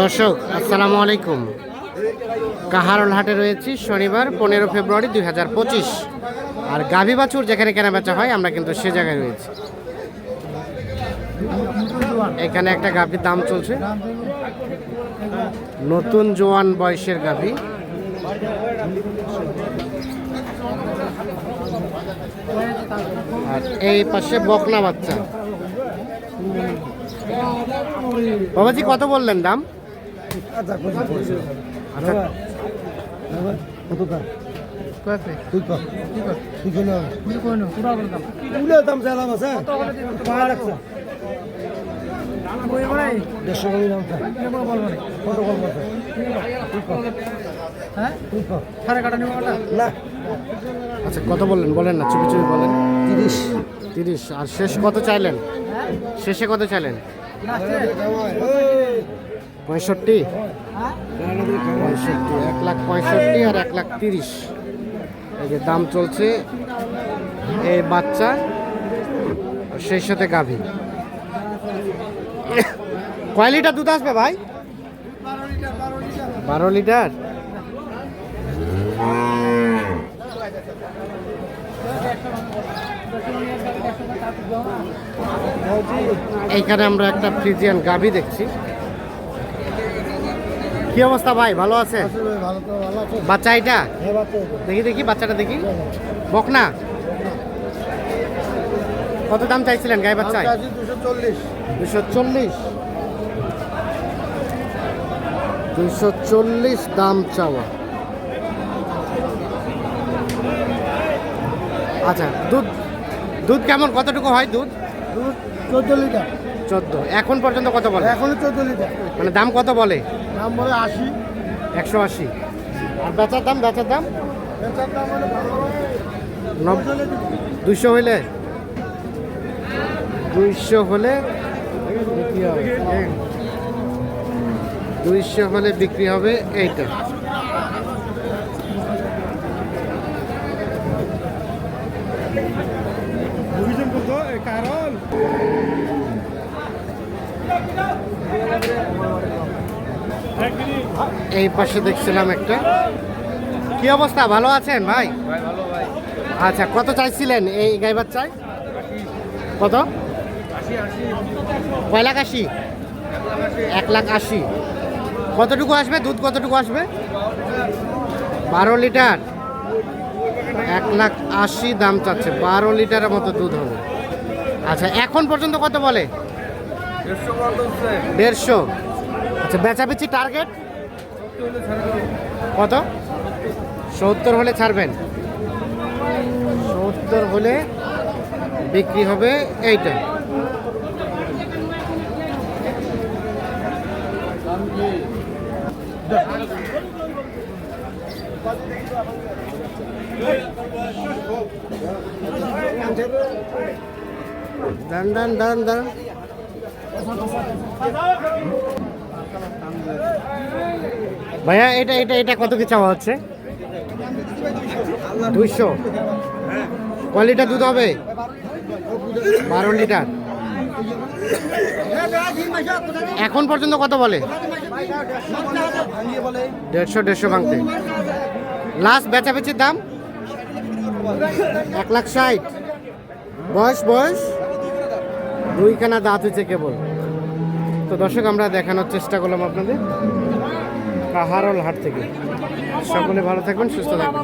দর্শক, আসসালামু আলাইকুম। কাহারল হাটে রয়েছি শনিবার, পনেরো ফেব্রুয়ারি দুই হাজার পঁচিশ। আর গাভী বাছুর যেখানে কেনা বেচা হয়, আমরা কিন্তু সে জায়গায় রয়েছি। এখানে একটা গাভীর দাম চলছে। নতুন জোয়ান বয়সের গাভী। আর এই পাশে বকনা বাচ্চা। বাবাজি, কত বললেন দাম? আচ্ছা কত আচ্ছা। কত দাম তুই কর। তুই কেন উলে দাম চাইলাম আছে। দেড়শো দাম কত না। আচ্ছা কত বললেন? বলেন না চুপি চুপি বলেন। তিরিশ। তিরিশ। আর শেষ কত চাইলেন? শেষে কত চাইলেন? পঁয়ষট্টি? পঁয়ষট্টি, এক লাখ পঁয়ষট্টি আর এক লাখ তিরিশ। এই যে দাম চলছে এই বাচ্চা, সেই সাথে গাভী। কয় লিটার দুধ আসবে ভাই? বারো লিটার? এইখানে আমরা একটা ফ্রিজিয়ান গাভী দেখছি। কি অবস্থা ভাই? ভালো আছে? আছে বাচ্চা এটা? হ্যাঁ দেখি দেখি বাচ্চাটা দেখি। বকনা? কত দাম চাইছিলেন গায়ে বাচ্চায়? চল্লিশ। দুশো চল্লিশ। দুশো চল্লিশ দাম চাওয়া। আচ্ছা দুধ দুধ কেমন? কতটুকু হয় দুধ? দুধ চোদ্দ লিটার। চোদ্দ। এখন পর্যন্ত কত বলে? এখনই চোদ্দ লিটার। মানে দাম কত বলে? দাম বলে আশি। একশো আশি। আর বেচার দাম বেচার দাম? বেচার দাম দুইশো হইলে দুইশো হলে? দুইশো হলে বিক্রি হবে। এইটা। কারণ? এই পাশে দেখছিলাম একটা। কি অবস্থা? ভালো আছেন ভাই? আচ্ছা কত চাইছিলেন এই গাই বাচ্চায় কত? কয় লাখ আশি এক লাখ আশি। কতটুকু আসবে? দুধ কতটুকু আসবে? বারো লিটার। এক লাখ আশি দাম চাচ্ছে। বারো লিটারের মতো দুধ হবে। আচ্ছা এখন পর্যন্ত কত বলে? দেড়শো। আচ্ছা বেচাবেচি টার্গেট কত? সত্তর হলে ছাড়বেন। সত্তর হলে বিক্রি হবে এইটা। দান দান দান দান। ভাইয়া, এটা এটা এটা কত কি চাওয়া হচ্ছে? দুইশো। কয় লিটার দুধ হবে? বারো লিটার। এখন পর্যন্ত কত বলে? দেড়শো দেড়শো ভাঙতে। লাস্ট বেচাবেচির দাম? এক লাখ ষাট। বয়স বয়স? দুইখানা দাঁত হয়েছে কেবল। তো দর্শক, আমরা দেখানোর চেষ্টা করলাম আপনাদের কাহারল হাট থেকে। সকলে ভালো থাকবেন, সুস্থ থাকবেন।